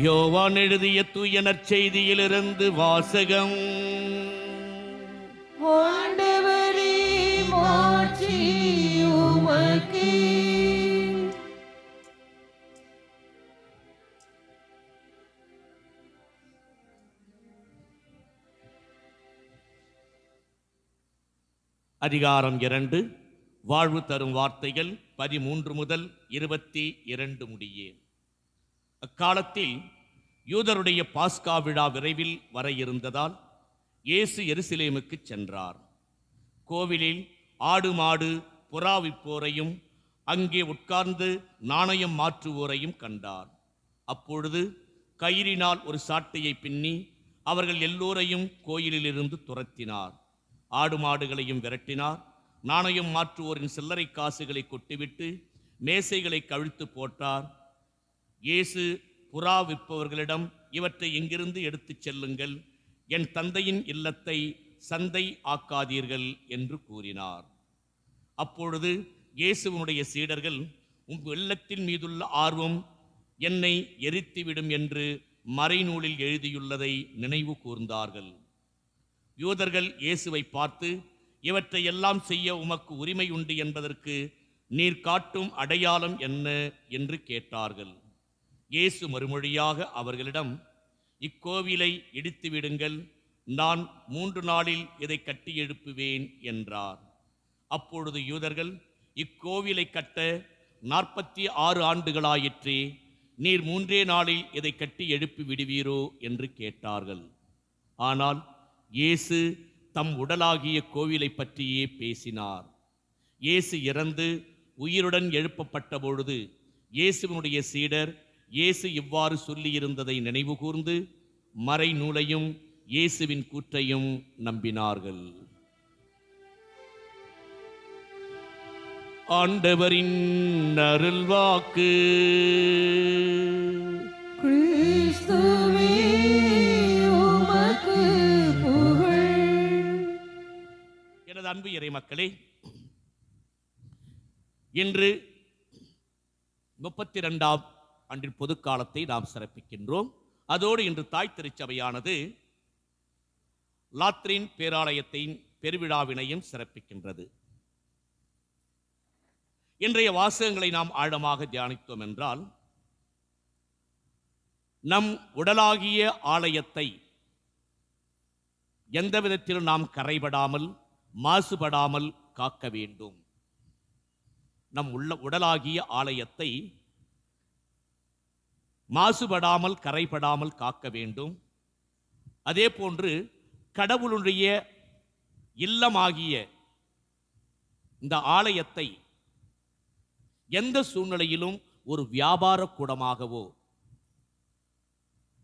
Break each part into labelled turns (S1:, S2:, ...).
S1: யோவான் எழுதிய தூய நற்செய்தியிலிருந்து வாசகம். அதிகாரம் இரண்டு வாழ்வு தரும் வார்த்தைகள் பதிமூன்று முதல் இருபத்தி இரண்டு முடியே. அக்காலத்தில் யூதருடைய பாஸ்கா விழா விரைவில் வர இருந்ததால் இயேசு எருசலேமுக்கு சென்றார். கோவிலில் ஆடு மாடு புறா விற்போரையும் அங்கே உட்கார்ந்து நாணயம் மாற்றுவோரையும் கண்டார். அப்பொழுது கயிறினால் ஒரு சாட்டையை பின்னி அவர்கள் எல்லோரையும் கோயிலிலிருந்து துரத்தினார். ஆடு மாடுகளையும் விரட்டினார். நாணயம் மாற்றுவோரின் சில்லறை காசுகளை கொட்டிவிட்டு மேசைகளை கவிழ்த்து போட்டார். இயேசு புறா விற்பவர்களிடம் இவற்றை இங்கிருந்து எடுத்துச் செல்லுங்கள். என் தந்தையின் இல்லத்தை சந்தை ஆக்காதீர்கள் என்று கூறினார். அப்பொழுது இயேசுவனுடைய சீடர்கள் உம் வெள்ளத்தின் மீதுள்ள ஆர்வம் என்னை எரித்துவிடும் என்று மறைநூலில் எழுதியுள்ளதை நினைவு கூர்ந்தார்கள். யூதர்கள் இயேசுவை பார்த்து இவற்றை எல்லாம் செய்ய உமக்கு உரிமை உண்டு என்பதற்கு நீர் காட்டும் அடையாளம் என்ன? என்று கேட்டார்கள். இயேசு மறுமொழியாக அவர்களிடம் இக்கோவிலை இடித்து விடுங்கள் நான் மூன்று நாளில் இதை கட்டி எழுப்புவேன் என்றார். அப்பொழுது யூதர்கள் இக்கோவிலை கட்ட நாற்பத்தி ஆறு ஆண்டுகளாயிற்றே நீர் மூன்றே நாளில் இதை கட்டி எழுப்பி விடுவீரோ என்று கேட்டார்கள். ஆனால் இயேசு தம் உடலாகிய கோவிலை பற்றியே பேசினார். இயேசு இறந்து உயிருடன் எழுப்பப்பட்ட பொழுது இயேசுவனுடைய சீடர் இயேசு இவ்வாறு சொல்லியிருந்ததை நினைவு கூர்ந்து மறைநூலையும் இயேசுவின் கூற்றையும் நம்பினார்கள். ஆண்டவரின் அருள்வாக்கு
S2: கிறிஸ்துவே
S1: எனது அன்பு இறை மக்களே இன்று முப்பத்தி ரெண்டாம் ஆண்டின் பொதுக்காலத்தை நாம் சிறப்பிக்கின்றோம். அதோடு இன்று தாய் திருச்சபையானது லாத்ரின் பேராலயத்தின் பெருவிழாவினையும் சிறப்பிக்கின்றது. இன்றைய வாசகங்களை நாம் ஆழமாக தியானித்தோம் என்றால் நம் உடலாகிய ஆலயத்தை எந்த விதத்திலும் நாம் கரைபடாமல் மாசுபடாமல் காக்க வேண்டும். நம் உள்ள உடலாகிய ஆலயத்தை மாசுபடாமல் கரைபடாமல் காக்க வேண்டும். அதே போன்று கடவுளுடைய இல்லமாகிய இந்த ஆலயத்தை எந்த சூழ்நிலையிலும் ஒரு வியாபார கூடமாகவோ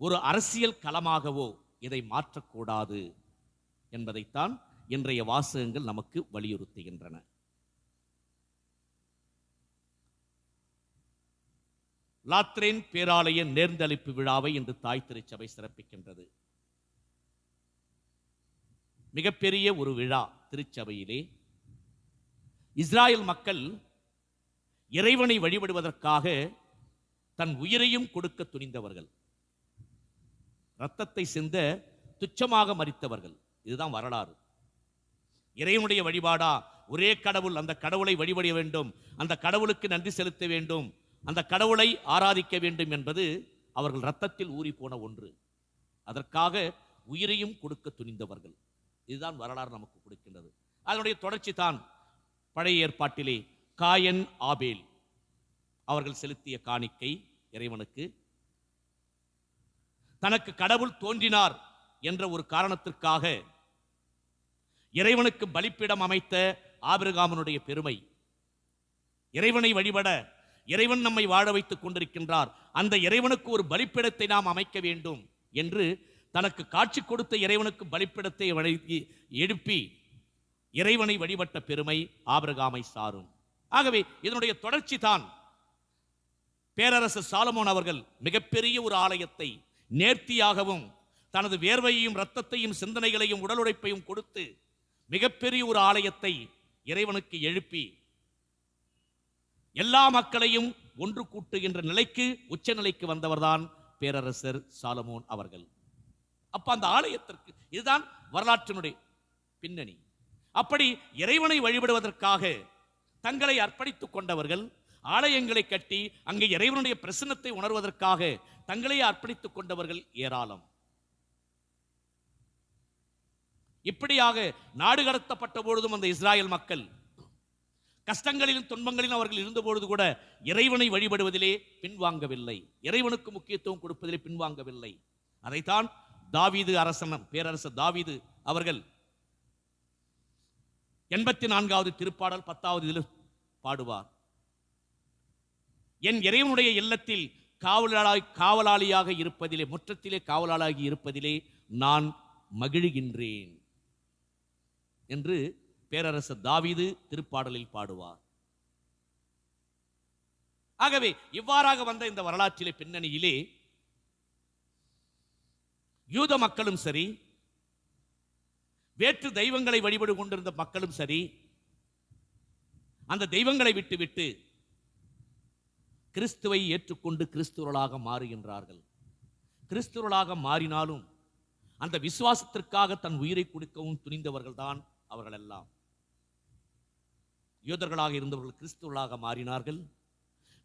S1: ஒரு அரசியல் களமாகவோ இதை மாற்றக்கூடாது என்பதைத்தான் இன்றைய வாசகங்கள் நமக்கு வலியுறுத்துகின்றன. லாத்ரேன் பேராலய நேர்ந்தளிப்பு விழாவை இன்று தாய் திருச்சபை சிறப்பிக்கின்றது. மிகப்பெரிய ஒரு விழா திருச்சபையிலே. இஸ்ராயல் மக்கள் இறைவனை வழிபடுவதற்காக தன் உயிரையும் கொடுக்க துணிந்தவர்கள். ரத்தத்தை சிந்த துச்சமாக மறித்தவர்கள் இதுதான் வரலாறு. இறைவனுடைய வழிபாடா? ஒரே கடவுள் அந்த கடவுளை வழிபட வேண்டும். அந்த கடவுளுக்கு நன்றி செலுத்த வேண்டும். அந்த கடவுளை ஆராதிக்க வேண்டும் என்பது அவர்கள் ரத்தத்தில் ஊறி போன ஒன்று. அதற்காக உயிரையும் கொடுக்க துணிந்தவர்கள். இதுதான் வரலாறு நமக்கு கொடுக்கின்றது. அதனுடைய தொடர்ச்சி தான் பழைய ஏற்பாட்டிலே காயன் ஆபேல் அவர்கள் செலுத்திய காணிக்கை இறைவனுக்கு. தனக்கு கடவுள் தோன்றினார் என்ற ஒரு காரணத்திற்காக இறைவனுக்கு பலிப்பிடம் அமைத்த ஆபிரகாமனுடைய பெருமை. இறைவனை வழிபட இறைவன் நம்மை வாழ வைத்துக் கொண்டிருக்கின்றார். அந்த இறைவனுக்கு ஒரு பலிப்பிடத்தை நாம் அமைக்க வேண்டும் என்று தனக்கு காட்சி கொடுத்த இறைவனுக்கு பலிப்பிடத்தை வழங்கி எழுப்பி இறைவனை வழிபட்ட பெருமை ஆபிரகாமை சாரும். ஆகவே இதனுடைய தொடர்ச்சி தான் பேரரசர் சாலமோன் அவர்கள் மிகப்பெரிய ஒரு ஆலயத்தை நேர்த்தியாகவும் தனது வேர்வையையும் இரத்தத்தையும் சிந்தனைகளையும் உடல் உழைப்பையும் கொடுத்து மிகப்பெரிய ஒரு ஆலயத்தை இறைவனுக்கு எழுப்பி எல்லா மக்களையும் ஒன்று கூட்டுகின்ற நிலைக்கு உச்ச நிலைக்கு வந்தவர்தான் பேரரசர் சாலமோன் அவர்கள். அப்ப அந்த ஆலயத்திற்கு இதுதான் வரலாற்றினுடைய பின்னணி. அப்படி இறைவனை வழிபடுவதற்காக தங்களை அர்ப்பணித்துக் கொண்டவர்கள் ஆலயங்களை கட்டி அங்கே இறைவனுடைய பிரசன்னத்தை உணர்வதற்காக தங்களை அர்ப்பணித்துக் கொண்டவர்கள் ஏராளம். இப்படியாக நாடு கடத்தப்பட்ட பொழுதும் அந்த இஸ்ராயல் மக்கள் கஷ்டங்களிலும் துன்பங்களிலும் அவர்கள் இருந்தபொழுது கூட இறைவனை வழிபடுவதிலே பின்வாங்கவில்லை. இறைவனுக்கு முக்கியத்துவம் கொடுப்பதிலே பின்வாங்கவில்லை. அதைத்தான் தாவீது அரசன் பேரரசர் தாவீது அவர்கள் எண்பத்தி நான்காவது திருப்பாடல் பத்தாவது இதில் பாடுவார். என் இறைவனுடைய இல்லத்தில் காவலாளி காவலாளியாக இருப்பதிலே முற்றத்திலே காவலாளாகி இருப்பதிலே நான் மகிழ்கின்றேன் என்று பேரரசர் தாவீது திருப்பாடலில் பாடுவார். ஆகவே இவ்வாறாக வந்த இந்த வரலாற்றிலே பின்னணியிலே யூத மக்களும் சரி வேற்று தெய்வங்களை வழிபடு கொண்டிருந்த மக்களும் சரி அந்த தெய்வங்களை விட்டுவிட்டு கிறிஸ்துவை ஏற்றுக்கொண்டு கிறிஸ்துவர்களாக மாறுகின்றார்கள். கிறிஸ்துவர்களாக மாறினாலும் அந்த விசுவாசத்திற்காக தன் உயிரை கொடுக்கவும் துணிந்தவர்கள்தான் அவர்களெல்லாம். அவர்கள் எல்லாம் யூதர்களாக இருந்தவர்கள் கிறிஸ்துவர்களாக மாறினார்கள்.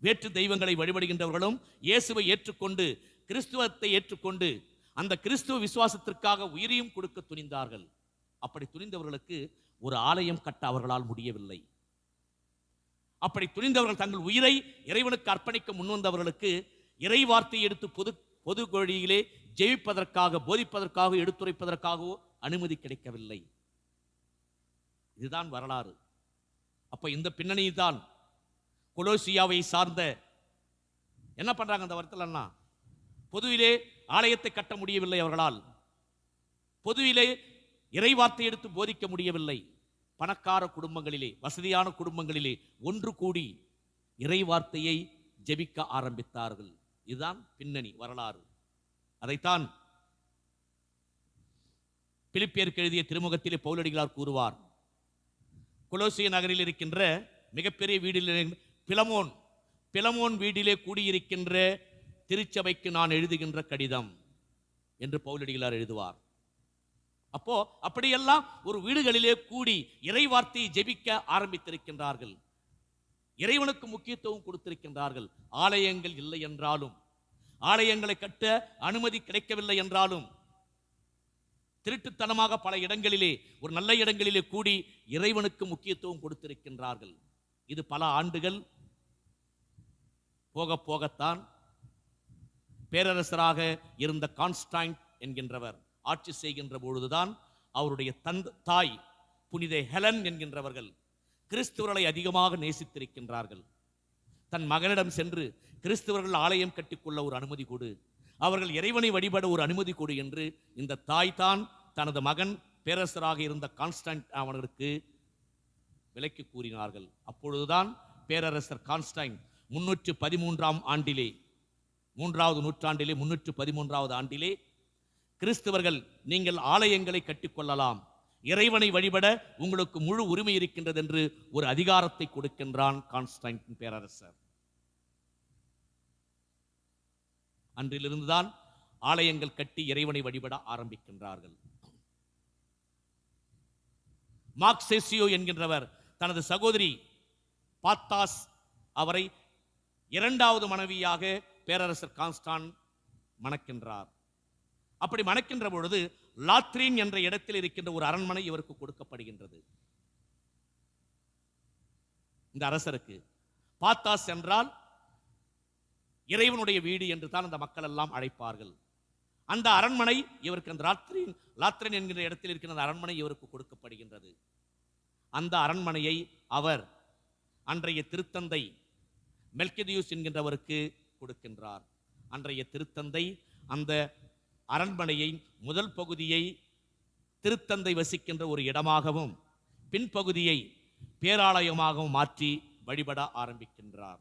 S1: வேற்று தெய்வங்களை வழிபடுகின்றவர்களும் இயேசுவை ஏற்றுக்கொண்டு கிறிஸ்துவத்தை ஏற்றுக்கொண்டு அந்த கிறிஸ்துவ விசுவாசத்திற்காக உயிரையும் கொடுக்க துணிந்தார்கள். அப்படி துணிந்தவர்களுக்கு ஒரு ஆலயம் கட்ட அவர்களால் முடியவில்லை. அப்படி துணிந்தவர்கள் தங்கள் உயிரை இறைவனுக்கு அர்ப்பணிக்க முன்வந்தவர்களுக்கு இறை வார்த்தையை எடுத்து பொது பொது வழியிலே ஜெயிப்பதற்காக போதிப்பதற்காக எடுத்துரைப்பதற்காகவோ அனுமதி கிடைக்கவில்லை. இதுதான் வரலாறு. அப்ப இந்த பின்னணியில் தான் கொலோசியாவை சார்ந்த என்ன பண்றாங்க அந்த வருத்தலன்னா பொதுவிலே ஆலயத்தை கட்ட முடியவில்லை அவர்களால். பொதுவிலே இறைவார்த்தை எடுத்து போதிக்க முடியவில்லை. பணக்கார குடும்பங்களிலே வசதியான குடும்பங்களிலே ஒன்று கூடி இறை வார்த்தையை ஜெபிக்க ஆரம்பித்தார்கள். இதுதான் பின்னணி வரலாறு. அதைத்தான் பிலிப்பியருக்கு எழுதிய திருமுகத்திலே பௌலடிகளார் கூறுவார். கொலோசிய நகரில் இருக்கின்ற மிகப்பெரிய வீடில் பிலமோன் பிலமோன் வீட்டிலே கூடியிருக்கின்ற திருச்சபைக்கு நான் எழுதுகின்ற கடிதம் என்று பவுலடிகளார் எழுதுவார். அப்போ அப்படியெல்லாம் ஒரு வீடுகளிலே கூடி இறைவார்த்தையை ஜெபிக்க ஆரம்பித்திருக்கின்றார்கள். இறைவனுக்கு முக்கியத்துவம் கொடுத்திருக்கின்றார்கள். ஆலயங்கள் இல்லை என்றாலும் ஆலயங்களை கட்ட அனுமதி கிடைக்கவில்லை என்றாலும் திருட்டுத்தனமாக பல இடங்களிலே ஒரு நல்ல இடங்களிலே கூடி இறைவனுக்கு முக்கியத்துவம் கொடுத்திருக்கின்றார்கள். இது பல ஆண்டுகள் போக போகத்தான் பேரரசராக இருந்த கான்ஸ்டாண்ட் என்கின்றவர் ஆட்சி செய்கின்ற பொழுதுதான் அவருடைய தந்த தாய் புனித ஹெலன் என்கின்றவர்கள் கிறிஸ்துவர்களை அதிகமாக நேசித்திருக்கின்றார்கள். தன் மகனிடம் சென்று கிறிஸ்தவர்கள் ஆலயம் கட்டிக்கொள்ள ஒரு அனுமதி கொடு. அவர்கள் இறைவனை வழிபட ஒரு அனுமதி கொடு என்று இந்த தாய் தான் தனது மகன் பேரரசராக இருந்த கான்ஸ்டன்ட் அவர்களுக்கு விலக்கி கூறினார்கள். அப்பொழுதுதான் பேரரசர் கான்ஸ்டைன் முன்னூற்று பதிமூன்றாம் ஆண்டிலே மூன்றாவது நூற்றாண்டிலே முன்னூற்று பதிமூன்றாவது ஆண்டிலே கிறிஸ்தவர்கள் நீங்கள் ஆலயங்களை கட்டிக்கொள்ளலாம். இறைவனை வழிபட உங்களுக்கு முழு உரிமை இருக்கின்றது என்று ஒரு அதிகாரத்தை கொடுக்கின்றான் கான்ஸ்டைன் பேரரசர். அன்றிலிருந்துதான் ஆலயங்கள் கட்டி இறைவனை வழிபட ஆரம்பிக்கின்றார்கள். மார்க்சேசியோ என்கின்றவர் தனது சகோதரி பாத்தாஸ் அவரை இரண்டாவது மனைவியாக பேரரசர் கான்ஸ்டான் மணக்கின்றார். அப்படி மணக்கின்ற பொழுது லாத்ரீன் என்ற இடத்தில் இருக்கின்ற ஒரு அரண்மனை இவருக்கு கொடுக்கப்படுகின்றது. இந்த அரசருக்கு பாத்தாஸ் என்றால் இறைவனுடைய வீடு என்று தான் அந்த மக்கள் எல்லாம் அழைப்பார்கள். அந்த அரண்மனை இவருக்கு அந்த ராத்திரின் லாத்ரன் என்கிற இடத்தில் இருக்கின்ற அந்த அரண்மனை இவருக்கு கொடுக்கப்படுகின்றது. அந்த அரண்மனையை அவர் அன்றைய திருத்தந்தை மெல்கெதியூஸ் என்கின்றவருக்கு கொடுக்கின்றார். அன்றைய திருத்தந்தை அந்த அரண்மனையை முதல் பகுதியை திருத்தந்தை வசிக்கின்ற ஒரு இடமாகவும் பின்பகுதியை பேராலயமாகவும் மாற்றி வழிபட ஆரம்பிக்கின்றார்.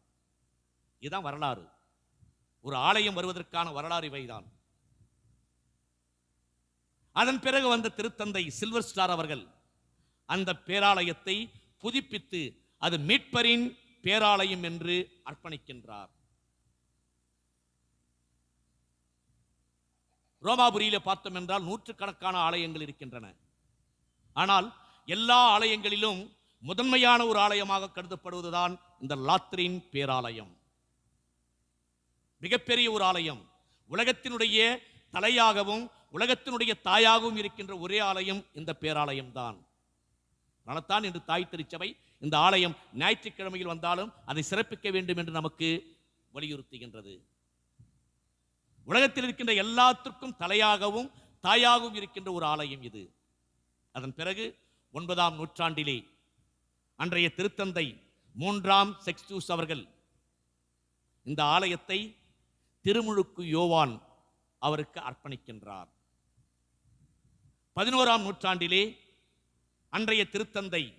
S1: இதுதான் வரலாறு. ஒரு ஆலயம் வருவதற்கான வரலாறு இவைதான். அதன் பிறகு வந்த திருத்தந்தை சில்வர் ஸ்டார் அவர்கள் அந்த பேராலயத்தை புதுப்பித்து அது மீட்பரின் பேராலயம் என்று அர்ப்பணிக்கின்றார். ரோமாபுரியிலே பார்த்தோம் என்றால் நூற்றுக்கணக்கான ஆலயங்கள் இருக்கின்றன. ஆனால் எல்லா ஆலயங்களிலும் முதன்மையான ஒரு ஆலயமாக கருதப்படுவதுதான் இந்த லாத்ரின் பேராலயம். மிகப்பெரிய ஒரு ஆலயம். உலகத்தினுடைய தலையாகவும் உலகத்தினுடைய தாயாகவும் இருக்கின்ற ஒரே ஆலயம் இந்த பேராலயம் தான் அதனால்தான் இன்று தாய் திருச்சபை இந்த ஆலயம் ஞாயிற்றுக்கிழமையில் வந்தாலும் அதை சிறப்பிக்க வேண்டும் என்று நமக்கு வலியுறுத்துகின்றது. உலகத்தில் இருக்கின்ற எல்லாத்திற்கும் தலையாகவும் தாயாகவும் இருக்கின்ற ஒரு ஆலயம் இது. அதன் பிறகு ஒன்பதாம் நூற்றாண்டிலே அன்றைய திருத்தந்தை மூன்றாம் செக்ஸ்டூஸ் அவர்கள் இந்த ஆலயத்தை திருமுழுக்கு யோவான் அவருக்கு அர்ப்பணிக்கின்றார். பதினோராம் நூற்றாண்டிலே அன்றைய திருத்தந்தை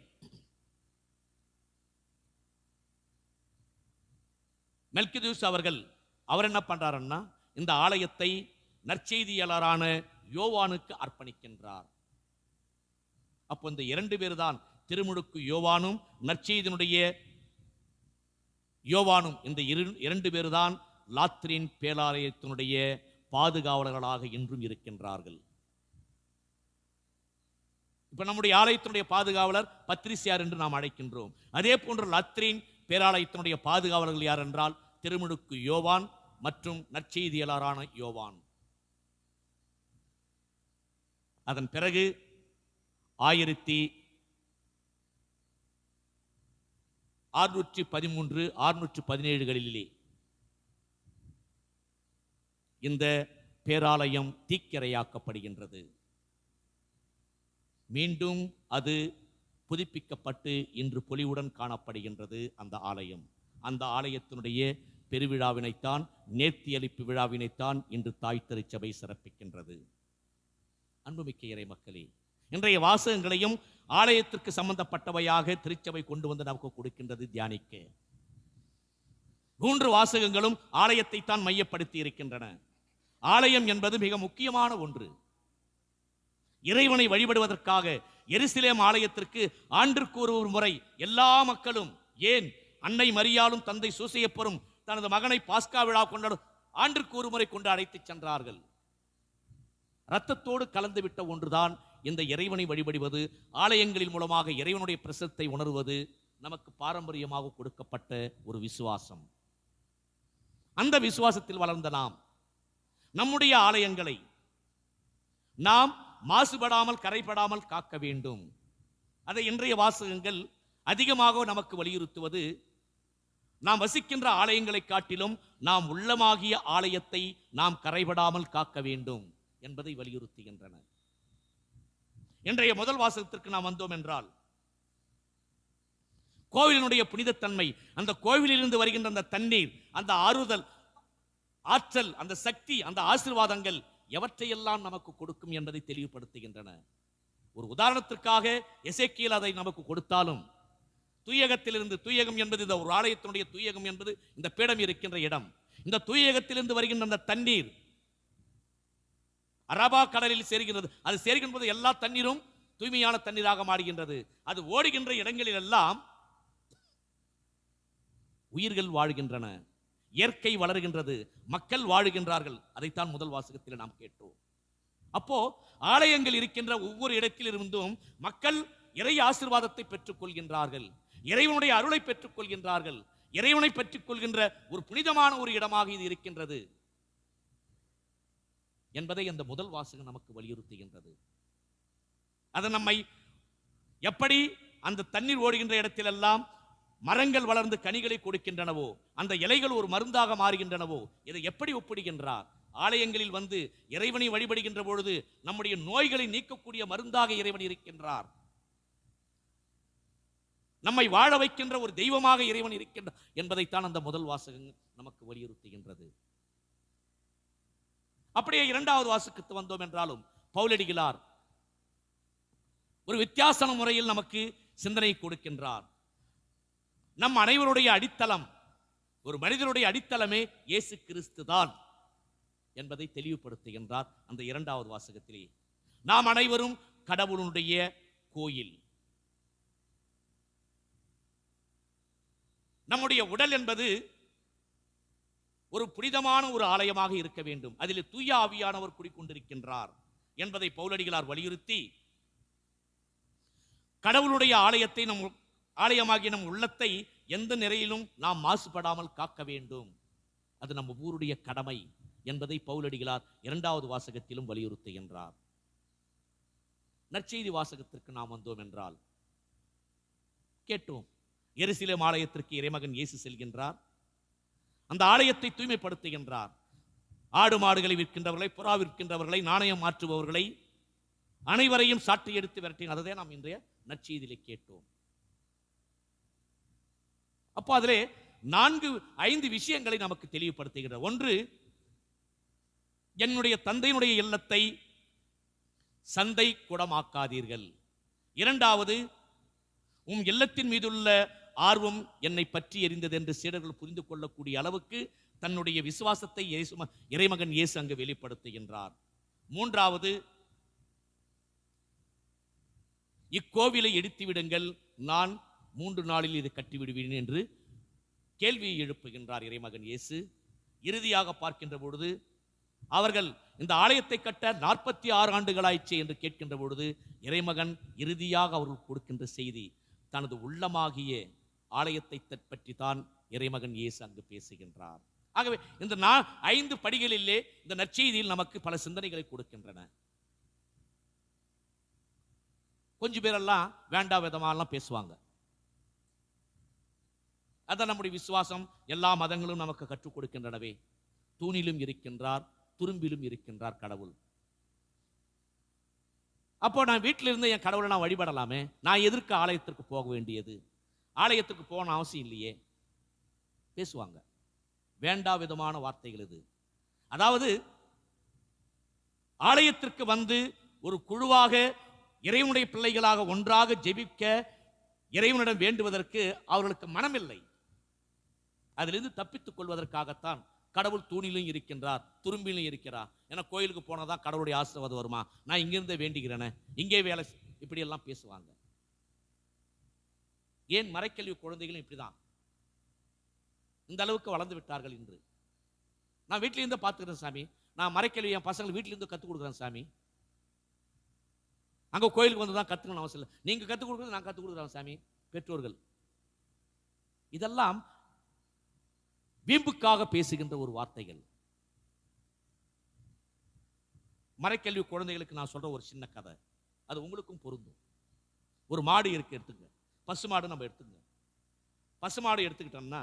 S1: மெல்கிதூஸ் அவர்கள் அவர் என்ன பண்றாருன்னா இந்த ஆலயத்தை நற்செய்தியாளரான யோவானுக்கு அர்ப்பணிக்கின்றார். அப்போ இந்த இரண்டு பேர் தான் திருமுழுக்கு யோவானும் நற்செய்தியினுடைய யோவானும் இந்த இரு- இரண்டு பேர் தான் லாத்ரின் பேராலயத்தினுடைய பாதுகாவலர்களாக இன்றும் இருக்கின்றார்கள். இப்ப நம்முடைய ஆலயத்தினுடைய பாதுகாவலர் பத்ரிசியார் என்று நாம் அழைக்கின்றோம். அதே போன்று லத்ரீன் பேராலயத்தினுடைய பாதுகாவலர்கள் யார் என்றால் திருமுழுக்கு யோவான் மற்றும் நற்செய்தியாளரான யோவான். அதன் பிறகு ஆயிரத்தி ஆறுநூற்றி பதிமூன்று ஆறுநூற்று பதினேழுகளிலே இந்த பேராலயம் தீக்கிரையாக்கப்படுகின்றது. மீண்டும் அது புதுப்பிக்கப்பட்டு இன்று பொலிவுடன் காணப்படுகின்றது அந்த ஆலயம். அந்த ஆலயத்தினுடைய பெருவிழாவினைத்தான் நேர்த்தியளிப்பு விழாவினைத்தான் இன்று தாய் திருச்சபை சிறப்பிக்கின்றது. அன்புமிக்க இறை மக்களே இன்றைய வாசகங்களையும் ஆலயத்திற்கு சம்பந்தப்பட்டவையாக திருச்சபை கொண்டு வந்து நமக்கு கொடுக்கின்றது தியானிக்க. மூன்று வாசகங்களும் ஆலயத்தை தான் மையப்படுத்தி இருக்கின்றன ஆலயம் என்பது மிக முக்கியமான ஒன்று. இறைவனை வழிபடுவதற்காக எருசலேம் ஆலயத்திற்கு ஆண்டிற்கு ஒரு முறை எல்லா மக்களும் ஏன் அன்னை மரியாலும் தந்தை சூசையப்பரும் தனது மகனை பாஸ்கா விழா கொண்டாடும் ஆண்டிற்கு ஒரு முறை கொண்டு அழைத்துச் சென்றார்கள். இரத்தத்தோடு கலந்துவிட்ட ஒன்றுதான் இந்த இறைவனை வழிபடுவது ஆலயங்களின் மூலமாக இறைவனுடைய பிரசத்தை உணர்வது நமக்கு பாரம்பரியமாக கொடுக்கப்பட்ட ஒரு விசுவாசம். அந்த விசுவாசத்தில் வளர்ந்த நாம் நம்முடைய ஆலயங்களை நாம் மாசுபடாமல் கரைபடாமல் காக்க வேண்டும். அதை இன்றைய வாசகங்கள் அதிகமாக நமக்கு வலியுறுத்துவது நாம் வசிக்கின்ற ஆலயங்களை காட்டிலும் நாம் உள்ளமாகிய ஆலயத்தை நாம் கரைபடாமல் காக்க வேண்டும் என்பதை வலியுறுத்துகின்றன. இன்றைய முதல் வாசகத்திற்கு நாம் வந்தோம் என்றால் கோவிலினுடைய புனிதத்தன்மை அந்த கோவிலிலிருந்து வருகின்ற அந்த தண்ணீர் அந்த ஆறுதல் ஆற்றல் அந்த சக்தி அந்த ஆசீர்வாதங்கள் எவற்றையெல்லாம் நமக்கு கொடுக்கும் என்பதை தெளிவுபடுத்துகின்றன. ஒரு உதாரணத்திற்காக எசேக்கியேல் அதை நமக்கு கொடுத்தாலும் தூயகத்திலிருந்து தூயகம் என்பது இந்த ஒரு ஆலயத்தினுடைய தூயகம் என்பது இந்த பீடம் இருக்கின்ற இடம். இந்த தூயகத்திலிருந்து வருகின்ற அந்த தண்ணீர் அரபா கடலில் சேர்கின்றது. அது சேர்கின்ற எல்லா தண்ணீரும் தூய்மையான தண்ணீராக மாறுகின்றது. அது ஓடுகின்ற இடங்களில் எல்லாம் உயிர்கள் வாழ்கின்றன. இயற்கை வளர்கின்றது. மக்கள் வாழுகின்றார்கள். அதைத்தான் முதல் வாசகத்தில் நாம் கேட்டோம். அப்போ ஆலயங்கள் இருக்கின்ற ஒவ்வொரு இடத்திலிருந்தும் மக்கள் இறை ஆசிர்வாதத்தை பெற்றுக் கொள்கின்றார்கள் இறைவனுடைய அருளை பெற்றுக் கொள்கின்றார்கள் இறைவனை பெற்றுக் கொள்கின்ற ஒரு புனிதமான ஒரு இடமாக இது இருக்கின்றது. என்பதை அந்த முதல் வாசகம் நமக்கு வலியுறுத்துகின்றது. அது நம்மை எப்படி அந்த தண்ணீர் ஓடுகின்ற இடத்திலெல்லாம் மரங்கள் வளர்ந்து கனிகளை கொடுக்கின்றனவோ அந்த இலைகள் ஒரு மருந்தாக மாறுகின்றனவோ இதை எப்படி ஒப்பிடுகின்றார்? ஆலயங்களில் வந்து இறைவனை வழிபடுகின்ற பொழுது நம்முடைய நோய்களை நீக்கக்கூடிய மருந்தாக இறைவன் இருக்கின்றார். நம்மை வாழ வைக்கின்ற ஒரு தெய்வமாக இறைவன் இருக்கின்றார் என்பதைத்தான் அந்த முதல் வாசகம் நமக்கு வலியுறுத்துகின்றது. அப்படியே இரண்டாவது வாசகத்து வந்தோம் என்றாலும் பவுலடிகளார் ஒரு வித்தியாசன முறையில் நமக்கு சிந்தனை கொடுக்கின்றார். நம் அனைவருடைய அடித்தளம் ஒரு மனிதனுடைய அடித்தளமே இயேசு கிறிஸ்து தான் என்பதை தெளிவுபடுத்துகின்றார் அந்த இரண்டாவது வாசகத்திலே. நாம் அனைவரும் கடவுளுடைய கோயில். நம்முடைய உடல் என்பது ஒரு புனிதமான ஒரு ஆலயமாக இருக்க வேண்டும். அதில் தூய ஆவியானவர் குடிக்கொண்டிருக்கின்றார் என்பதை பௌலடிகளார் வலியுறுத்தி கடவுளுடைய ஆலயத்தை நம் ஆலயமாகிய நம் உள்ளத்தை எந்த நிலையிலும் நாம் மாசுபடாமல் காக்க வேண்டும். அது நம்ம ஊருடைய கடமை என்பதை பவுலடிகளார் இரண்டாவது வாசகத்திலும் வலியுறுத்துகின்றார் நற்செய்தி வாசகத்திற்கு நாம் வந்தோம் என்றால் கேட்டோம் எருசலேம் ஆலயத்திற்கு இறைமகன் இயேசு செல்கின்றார். அந்த ஆலயத்தை தூய்மைப்படுத்துகின்றார் ஆடு மாடுகளை விற்கின்றவர்களை புறா விற்கின்றவர்களை நாணயம் மாற்றுபவர்களை அனைவரையும் சாட்டி எடுத்து விரட்டின அதை நாம் இன்றைய நற்செய்தியிலே கேட்டோம். அப்போ அதிலே நான்கு ஐந்து விஷயங்களை நமக்கு தெளிவுபடுத்துகிறது ஒன்று என்னுடைய தந்தையினுடைய இல்லத்தை சந்தை குடமாக்காதீர்கள் இரண்டாவது உம் இல்லத்தின் மீதுள்ள ஆர்வம் என்னை பற்றி எரிந்தது என்று சீடர்கள் புரிந்து கொள்ளக்கூடிய அளவுக்கு தன்னுடைய விசுவாசத்தை இயேசு இறைமகன் இயேசு அங்கு வெளிப்படுத்துகின்றார். மூன்றாவது இக்கோவிலை இடித்து விடுங்கள் நான் மூன்று நாளில் இதை கட்டிவிடுவேன் என்று கேள்வியை எழுப்புகின்றார் இறைமகன் இயேசு. இறுதியாக பார்க்கின்ற பொழுது அவர்கள் இந்த ஆலயத்தை கட்ட நாற்பத்தி ஆறு ஆண்டுகளாயிற்று என்று கேட்கின்ற பொழுது இறைமகன் இறுதியாக அவர்கள் கொடுக்கின்ற செய்தி தனது உள்ளமாகிய ஆலயத்தை பற்றி தான் இறைமகன் இயேசு அங்கு பேசுகின்றார். ஆகவே இந்த நா ஐந்து படிகளிலே இந்த நற்செய்தியில் நமக்கு பல சிந்தனைகளை கொடுக்கின்றன. கொஞ்சம் பேரெல்லாம் வேண்டா விதமாலாம் பேசுவாங்க. அதான் நம்முடைய விசுவாசம். எல்லா மதங்களும் நமக்கு கற்றுக் கொடுக்கின்றனவே. தூணிலும் இருக்கின்றார் துரும்பிலும் இருக்கின்றார் கடவுள். அப்போ நான் வீட்டில் இருந்து என் கடவுளை நான் வழிபடலாமே? நான் எதிர்க்க ஆலயத்திற்கு போக வேண்டியது. ஆலயத்துக்கு போன அவசியம் இல்லையே? பேசுவாங்க. வேண்டா விதமான வார்த்தைகள் இது. அதாவது ஆலயத்திற்கு வந்து ஒரு குழுவாக இறைவனுடைய பிள்ளைகளாக ஒன்றாக ஜெபிக்க இறைவனிடம் வேண்டுவதற்கு அவர்களுக்கு மனமில்லை. அதிலிருந்து தப்பித்துக் கொள்வதற்காகத்தான் கடவுள் தூணிலும் இருக்கின்றார் துரும்பிலும் இருக்கிறார். ஏன்னா கோயிலுக்கு போனதான் கடவுளுடைய ஆசீர்வாதம் வருமா? நான் இங்கிருந்தே வேண்டிக்கிறேனே. இங்கே வேலை இப்படியெல்லாம் இப்படி எல்லாம் பேசுவாங்க. ஏன் மறைக்கல்வி குழந்தைகளும் இப்படிதான்? இந்த அளவுக்கு வளர்ந்து விட்டார்கள் இன்று. நான் வீட்டிலிருந்து பார்த்துக்கிறேன் சாமி. நான் மறைக்கல்வி என் பசங்களை வீட்டிலிருந்து கற்றுக் கொடுக்குறேன் சாமி. அங்க கோயிலுக்கு வந்து தான் கற்றுக்கணும் அவசியம் இல்லை. நீங்க கற்றுக் கொடுக்குறது நான் கற்றுக் கொடுக்குறேன் சாமி. பெற்றோர்கள். இதெல்லாம் வீம்புக்காக பேசுகின்ற ஒரு வார்த்தைகள். மறைக்கல்வி குழந்தைகளுக்கு நான் சொல்ற ஒரு சின்ன கதை. அது உங்களுக்கும் பொருந்தும். ஒரு மாடு இருக்கு எடுத்துங்க. பசு மாடு நம்ம எடுத்துங்க. பசு மாடு எடுத்துக்கிட்டோம்னா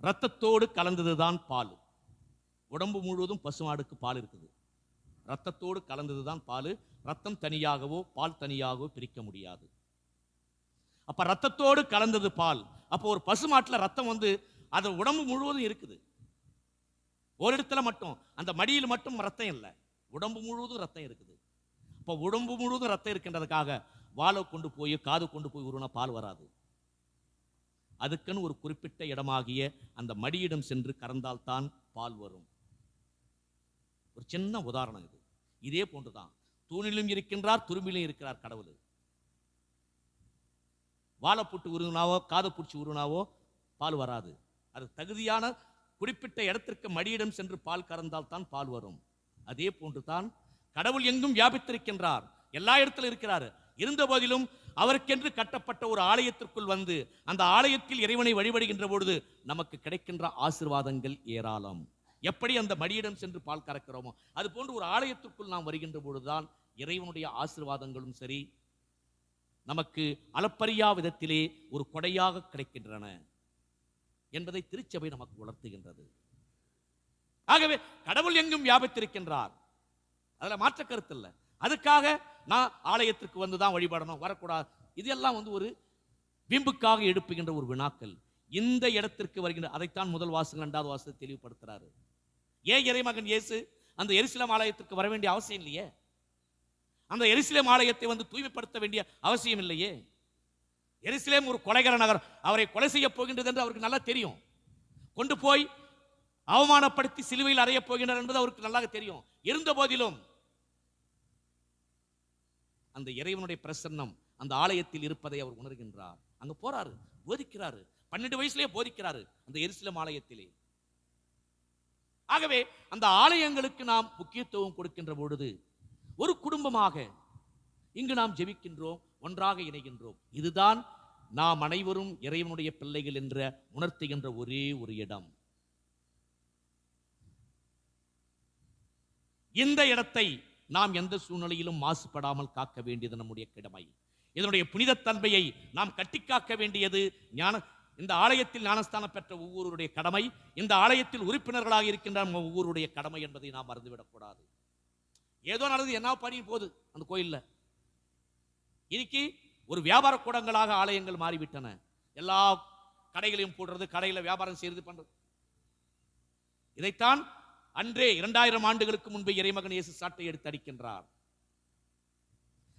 S1: ரத்தத்தோடு கலந்ததுதான் பால். உடம்பு முழுவதும் பசுமாடுக்கு பால் இருக்குது. ரத்தத்தோடு கலந்ததுதான் பால். ரத்தம் தனியாகவோ பால் தனியாகவோ பிரிக்க முடியாது. அப்போ ரத்தத்தோடு கலந்தது பால். அப்போ ஒரு பசுமாட்டில் ரத்தம் வந்து அது உடம்பு முழுவதும் இருக்குது. ஒரு இடத்துல மட்டும் அந்த மடியில் மட்டும் ரத்தம் இல்லை. உடம்பு முழுவதும் ரத்தம் இருக்குது. அப்போ உடம்பு முழுவதும் ரத்தம் இருக்கின்றதுக்காக வாழை கொண்டு போய் காது கொண்டு போய் உருவன பால் வராது. அதுக்குன்னு ஒரு குறிப்பிட்ட இடமாகிய அந்த மடியிடம் சென்று கறந்தால்தான் பால் வரும். ஒரு சின்ன உதாரணம் இது. இதே போன்றுதான். தூணிலும் இருக்கின்றார் துரும்பிலும் இருக்கிறார் கடவுள். வாழை போட்டு உருவினாவோ காதை பிடிச்சி உருவினாவோ பால் வராது. அது தகுதியான குறிப்பிட்ட இடத்திற்கு மடியிடம் சென்று பால் கறந்தால் தான் பால் வரும். அதே போன்று தான் கடவுள் எங்கும் வியாபித்திருக்கின்றார். எல்லா இடத்துல இருக்கிறார். இருந்த போதிலும் அவருக்கென்று கட்டப்பட்ட ஒரு ஆலயத்திற்குள் வந்து அந்த ஆலயத்தில் இறைவனை வழிபடுகின்ற பொழுது நமக்கு கிடைக்கின்ற ஆசிர்வாதங்கள் ஏராளம். எப்படி அந்த மடியிடம் சென்று பால் கறக்கிறோமோ அது போன்று ஒரு ஆலயத்திற்குள் நாம் வருகின்ற பொழுதுதான் இறைவனுடைய ஆசிர்வாதங்களும் சரி நமக்கு அளப்பரியா விதத்திலே ஒரு கொடையாக கிடைக்கின்றன என்பதை திருச்சபை நமக்கு உணர்த்துகின்றது. ஆகவே கடவுள் எங்கும் வியாபித்திருக்கின்றார். அதுல மாற்ற கருத்து இல்லை. அதுக்காக நான் ஆலயத்திற்கு வந்து தான் வழிபடணும் வரக்கூடாது. இதெல்லாம் வந்து ஒரு விம்புக்காக எடுப்புகின்ற ஒரு வினாக்கள். இந்த இடத்திற்கு வருகின்ற அதைத்தான் முதல் வாசகம் இரண்டாவது வாசத்தை தெளிவுபடுத்துறாரு. ஏன் இறைமகன் இயேசு அந்த எரிசிலம் ஆலயத்திற்கு வர வேண்டிய அவசியம் இல்லையே? அந்த எரிசிலேம் ஆலயத்தை வந்து தூய்மைப்படுத்த வேண்டிய அவசியம் இல்லையே? எரிசிலேம் ஒரு கொலைகர நகர் அவரை கொலை செய்ய போகின்றது என்று அவருக்கு நல்லா தெரியும். கொண்டு போய் அவமானப்படுத்தி சிலுவையில் அறையப் போகின்றார் என்பது அவருக்கு நல்லாக தெரியும். இருந்த போதிலும் அந்த இறைவனுடைய பிரசன்னம் அந்த ஆலயத்தில் இருப்பதை அவர் உணர்கின்றார். அங்க போறாரு போதிக்கிறாரு. பன்னெண்டு வயசுலேயே போதிக்கிறாரு அந்த எரிசிலம் ஆலயத்திலே. ஆகவே அந்த ஆலயங்களுக்கு நாம் முக்கியத்துவம் கொடுக்கின்ற பொழுது ஒரு குடும்பமாக இங்கு நாம் ஜெபிக்கின்றோம் ஒன்றாக இணைகின்றோம். இதுதான் நாம் அனைவரும் இறைவனுடைய பிள்ளைகள் என்ற உணர்த்துகின்ற ஒரே ஒரு இடம். இந்த இடத்தை நாம் எந்த சூழ்நிலையிலும் மாசுபடாமல் காக்க வேண்டியது நம்முடைய கடமை. இதனுடைய புனிதத்தன்மையை நாம் கட்டிக்காக்க வேண்டியது ஞான இந்த ஆலயத்தில் ஞானஸ்தானம் பெற்ற ஒவ்வொருடைய கடமை இந்த ஆலயத்தில் உறுப்பினர்களாக இருக்கின்ற ஒவ்வொருடைய கடமை என்பதை நாம் மறந்துவிடக்கூடாது. ஏதோ நடந்தது என்ன பணி போகுது. அந்த கோயில்ல. இன்னைக்கு ஒரு வியாபார கூடங்களாக ஆலயங்கள் மாறிவிட்டன. எல்லா கடைகளையும் போடுறது கடையில வியாபாரம் செய்யறது பண்றது. இதைத்தான் அன்றே இரண்டாயிரம் ஆண்டுகளுக்கு முன்பே இறைமகன் இயேசு சாட்டை எடுத்து அடிக்கின்றார்.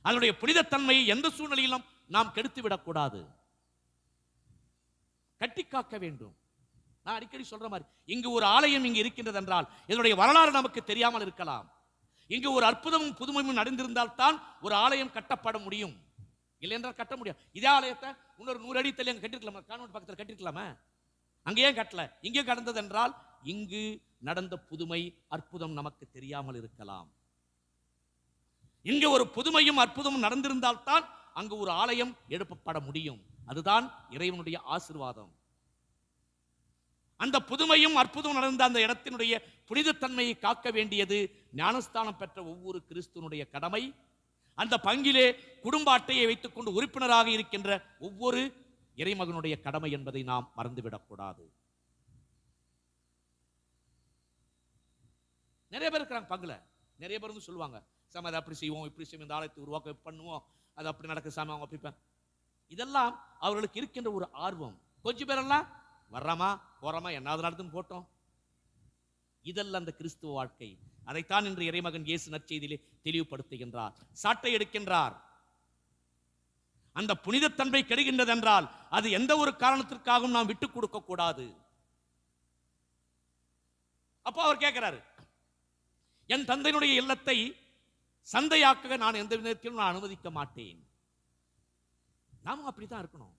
S1: அதனுடைய புனிதத்தன்மையை எந்த சூழ்நிலையிலும் நாம் கெடுத்து விடக்கூடாது. கட்டி காக்க வேண்டும். நான் அடிக்கடி சொல்ற மாதிரி இங்கு ஒரு ஆலயம் இங்கு இருக்கின்றது என்றால் இதனுடைய வரலாறு நமக்கு தெரியாமல் இருக்கலாம். இங்கு ஒரு அற்புதமும் புதுமையும் நடந்திருந்தால் தான் ஒரு ஆலயம் கட்டப்பட முடியும். இல்லை என்றால் கட்ட முடியும் இதே ஆலயத்தை இன்னொரு நூறு அடி தள்ளி அங்கே கட்டிருக்கலாமா? கான்வென்ட் பக்கத்தில் கட்டிருக்கலாமா? அங்கே ஏன் கட்டல. இங்கே கடந்தது என்றால் இங்கு நடந்த புதுமை அற்புதம் நமக்கு தெரியாமல் இருக்கலாம். இங்கு ஒரு புதுமையும் அற்புதமும் நடந்திருந்தால் தான் அங்கு ஒரு ஆலயம் எழுப்பப்பட முடியும். அதுதான் இறைவனுடைய ஆசீர்வாதம். அந்த புதுமையும் அற்புதம் நடந்த அந்த இடத்தினுடைய புனிதத்தன்மையை காக்க வேண்டியது ஞானஸ்தானம் பெற்ற ஒவ்வொரு கிறிஸ்துவனுடைய கடமை. அந்த பங்கிலே குடும்ப அட்டையை வைத்துக்கொண்டு உறுப்பினராக இருக்கின்ற ஒவ்வொரு இறைமகனுடைய கடமை என்பதை நாம் மறந்துவிடக்கூடாது. நிறைய பேர் இருக்கிறாங்க பங்குல. நிறைய பேர் வந்து சொல்லுவாங்க சாமி அதை அப்படி செய்வோம் இப்படி செய்வோம் இந்த ஆலயத்தை உருவாக்க பண்ணுவோம் அது அப்படி நடக்க சாமி அவங்க அப்படி இதெல்லாம் அவர்களுக்கு இருக்கின்ற ஒரு ஆர்வம். கொஞ்சம் பேரெல்லாம் வர்றாமா? போறமா? என்னாவது நடத்தும் போட்டோம். இதல்ல அந்த கிறிஸ்துவ வாழ்க்கை. அதைத்தான் இன்று இறைமகன் இயேசு நற்செய்தியிலே தெளிவுபடுத்துகின்றார். சாட்டை எடுக்கின்றார். அந்த புனிதத்தன்மை கெடுகின்றது என்றால் அது எந்த ஒரு காரணத்திற்காகவும் நாம் விட்டுக் கொடுக்க கூடாது. அப்போ அவர் கேட்கிறாரு என் தந்தையினுடைய இல்லத்தை சந்தையாக்க நான் எந்த விதத்திலும் நான் அனுமதிக்க மாட்டேன். நாமும் அப்படித்தான் இருக்கணும்.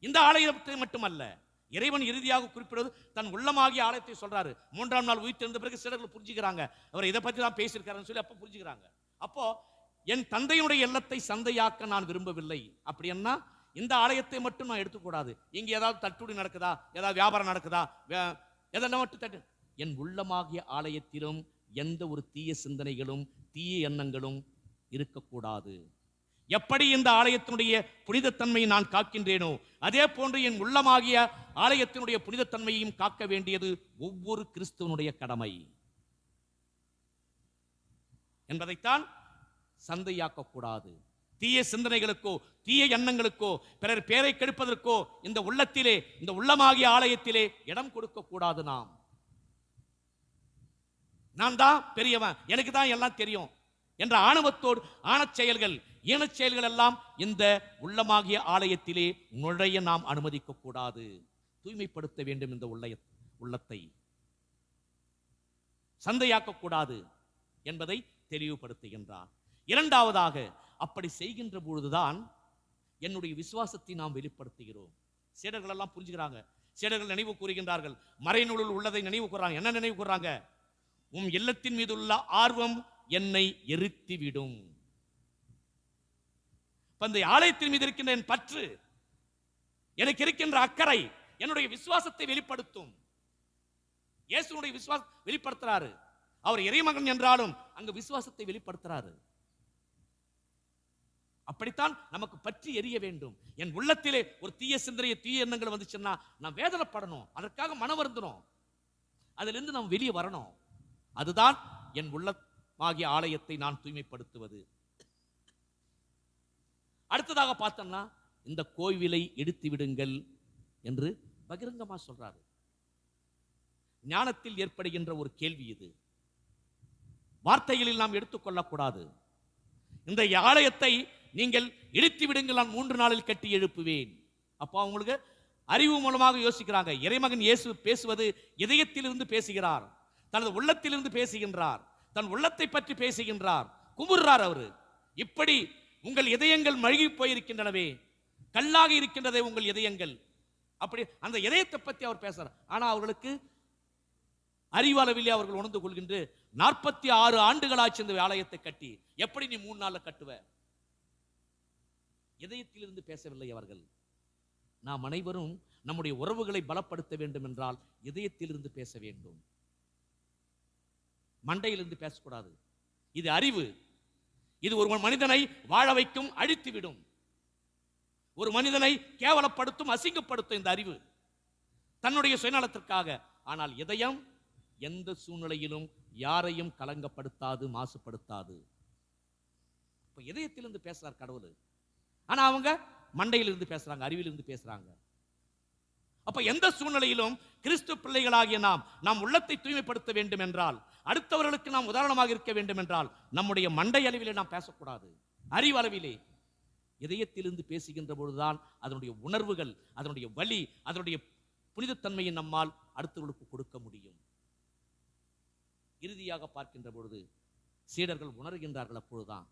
S1: இந்த ஆலயத்தை மட்டுமல்ல இறைவன் இறுதியாக குறிப்பிடுவது தன் உள்ளமாகிய ஆலயத்தை சொல்றாரு. மூன்றாம் நாள் உயிர்த்தெழுந்த பிறகு சிலர்கள் புரிஞ்சுக்கிறாங்க. அவர் இதை பத்தி தான் பேசியிருக்காருன்னு சொல்லி அப்போ புரிஞ்சுக்கிறாங்க. அப்போ என் தந்தையுடைய எல்லத்தை சந்தையாக்க நான் விரும்பவில்லை. அப்படின்னா இந்த ஆலயத்தை மட்டும் நான் எடுத்துக்கூடாது. இங்க ஏதாவது தட்டுடி நடக்குதா? ஏதாவது வியாபாரம் நடக்குதா? எதெல்லாம் மட்டும் தட்டு. என் உள்ளமாகிய ஆலயத்திலும் எந்த ஒரு தீய சிந்தனைகளும் தீய எண்ணங்களும் இருக்கக்கூடாது. எப்படி இந்த ஆலயத்தினுடைய புனிதத்தன்மையை நான் காக்கின்றேனோ அதே போன்று என் உள்ளமாகிய ஆலயத்தினுடைய புனிதத்தன்மையையும் காக்க வேண்டியது ஒவ்வொரு கிறிஸ்துவனுடைய கடமை. என்பதைத்தான் சந்தையாக்கக்கூடாது. தீய சிந்தனைகளுக்கோ தீய எண்ணங்களுக்கோ பிறர் பேரை கெடுப்பதற்கோ இந்த உள்ளத்திலே இந்த உள்ளமாகிய ஆலயத்திலே இடம் கொடுக்கக்கூடாது நாம். நான் தான் பெரியவன் எனக்கு தான் எல்லாம் தெரியும். என்ற ஆணவத்தோடு ஆணச் செயல்கள் ஈனச் செயல்கள் எல்லாம் இந்த உள்ளமாகிய ஆலயத்திலே நுழைய நாம் அனுமதிக்க கூடாது தூய்மைப்படுத்த வேண்டும் இந்த உள்ளய உள்ளத்தை. சந்தையாக்க கூடாது என்பதை தெளிவுபடுத்துகின்றார். இரண்டாவதாக அப்படி செய்கின்ற பொழுதுதான் என்னுடைய விசுவாசத்தை நாம் வெளிப்படுத்துகிறோம். சீடர்கள் எல்லாம் புரிஞ்சுக்கிறாங்க. சீடர்கள் நினைவு கூறுகின்றார்கள். மறைநூலில் உள்ளதை நினைவு கூறாங்க என்ன நினைவு கூறாங்க உம் இல்லத்தின் மீது உள்ள ஆர்வம் என்னை எரித்துவிடும். இப்போ இந்த ஆலயத்தின் மீது இருக்கின்ற என் பற்று எனக்கு இருக்கின்ற அக்கறை என்னுடைய விசுவாசத்தை வெளிப்படுத்தும். இயேசுனுடைய விசுவாசம் வெளிப்படுத்துறாரு. அவர் இறைமகன் என்றாலும் அங்கு விசுவாசத்தை வெளிப்படுத்துறாரு. அப்படித்தான் நமக்கு பற்றி எரிய வேண்டும். என் உள்ளத்திலே ஒரு தீய சிந்தனைய தீய எண்ணங்கள் வந்துச்சுன்னா நான் வேதனைப்படணும். அதற்காக மனம் வருந்தணும் அதிலிருந்து நாம் வெளியே வரணும். அதுதான் என் உள்ளமாகிய ஆலயத்தை நான் தூய்மைப்படுத்துவது. அடுத்ததாக பார்த்தோம்னா இந்த கோவிலை எடுத்து விடுங்கள் என்று பகிரங்கமா சொல்றாரு. ஞானத்தில் ஏற்படுகின்ற ஒரு கேள்வி இது. வார்த்தைகளில் நாம் எடுத்துக்கொள்ளக்கூடாது இந்த ஆலயத்தை நீங்கள் இடித்து விடுங்கள் நான் மூன்று நாளில் கட்டி எழுப்புவேன். அப்போ அவங்களுக்கு அறிவு மூலமாக யோசிக்கிறாங்க. இறைமகன் இயேசு பேசுவது இதயத்திலிருந்து பேசுகிறார். தனது உள்ளத்திலிருந்து பேசுகின்றார். தன் உள்ளத்தை பற்றி பேசுகின்றார். குமுறார் அவரு. இப்படி உங்கள் இதயங்கள் மழுகி போயிருக்கின்றனவே. கல்லாக இருக்கின்றதே உங்கள் இதயங்கள். அப்படி அந்த இதயத்தை பத்தி அவர் பேசுறார். ஆனால் அவர்களுக்கு அறிவளவிலே அவர்கள் உணர்ந்து கொள்கின்ற நாற்பத்தி ஆறு ஆண்டுகளாச்சு இந்த ஆலயத்தை கட்டி. எப்படி நீ மூணு நாளில் கட்டுவ? இதயத்திலிருந்து பேசவில்லை அவர்கள். நாம் அனைவரும் நம்முடைய உறவுகளை பலப்படுத்த வேண்டும் என்றால் இதயத்திலிருந்து பேச வேண்டும். மண்டையிலிருந்து பேசக்கூடாது. இது அறிவு. இது ஒரு மனிதனை வாழ வைக்கும் அழித்துவிடும். ஒரு மனிதனை கேவலப்படுத்தும் அசிங்கப்படுத்தும் இந்த அறிவு தன்னுடைய சுயநலத்திற்காக. ஆனால் இதயம் எந்த சூழ்நிலையிலும் யாரையும் கலங்கப்படுத்தாது மாசுபடுத்தாது. இப்ப இதயத்திலிருந்து பேசுறார் கடவுள். ஆனா அவங்க மண்டையிலிருந்து பேசுறாங்க அறிவிலிருந்து பேசுறாங்க. அப்ப எந்த சூழ்நிலையிலும் கிறிஸ்து பிள்ளைகளாகிய நாம் நாம் உள்ளத்தை தூய்மைப்படுத்த வேண்டும் என்றால் அடுத்தவர்களுக்கு நாம் உதாரணமாக இருக்க வேண்டும் என்றால் நம்முடைய மண்டை அளவிலே நாம் பேசக்கூடாது. அறிவளவிலே இதயத்திலிருந்து பேசுகின்ற பொழுதுதான் அதனுடைய உணர்வுகள் அதனுடைய வழி அதனுடைய புனிதத்தன்மையை நம்மால் அடுத்தவர்களுக்கு கொடுக்க முடியும். இறுதியாக பார்க்கின்ற பொழுது சீடர்கள் உணர்கின்றார்கள் அப்பொழுதுதான்.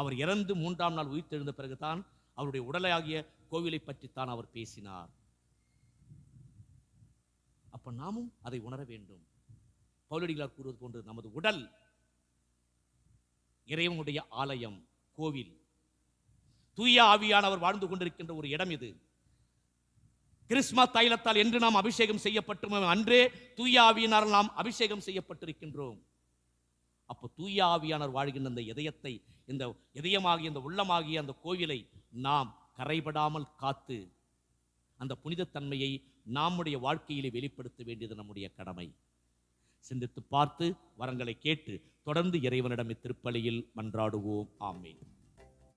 S1: அவர் இறந்து மூன்றாம் நாள் உயிர்த்தெழுந்த பிறகுதான் அவருடைய உடலாகிய கோவிலை பற்றித்தான் அவர் பேசினார். அப்ப நாமும் அதை உணர வேண்டும். பவுலடிகளார் கூறுவது போன்று நமது உடல் இறைவனுடைய ஆலயம் கோவில் தூய ஆவியானவர் வாழ்ந்து கொண்டிருக்கின்ற ஒரு இடம் இது. கிறிஸ்மா தைலத்தால் என்று நாம் அபிஷேகம் செய்யப்பட்டோம் அன்றே தூய ஆவியினால் நாம் அபிஷேகம் செய்யப்பட்டிருக்கின்றோம். அப்போ தூய ஆவியானவர் வாழ்கின்ற அந்த இதயத்தை இந்த இதயமாகிய இந்த உள்ளமாகிய அந்த கோவிலை நாம் கரைபடாமல் காத்து அந்த புனிதத்தன்மையை நம்முடைய வாழ்க்கையிலே வெளிப்படுத்த வேண்டியது நம்முடைய கடமை. சிந்தித்து பார்த்து வரங்களை கேட்டு தொடர்ந்து இறைவனிடம் திருப்பலியில் மன்றாடுவோம். ஆமேன்.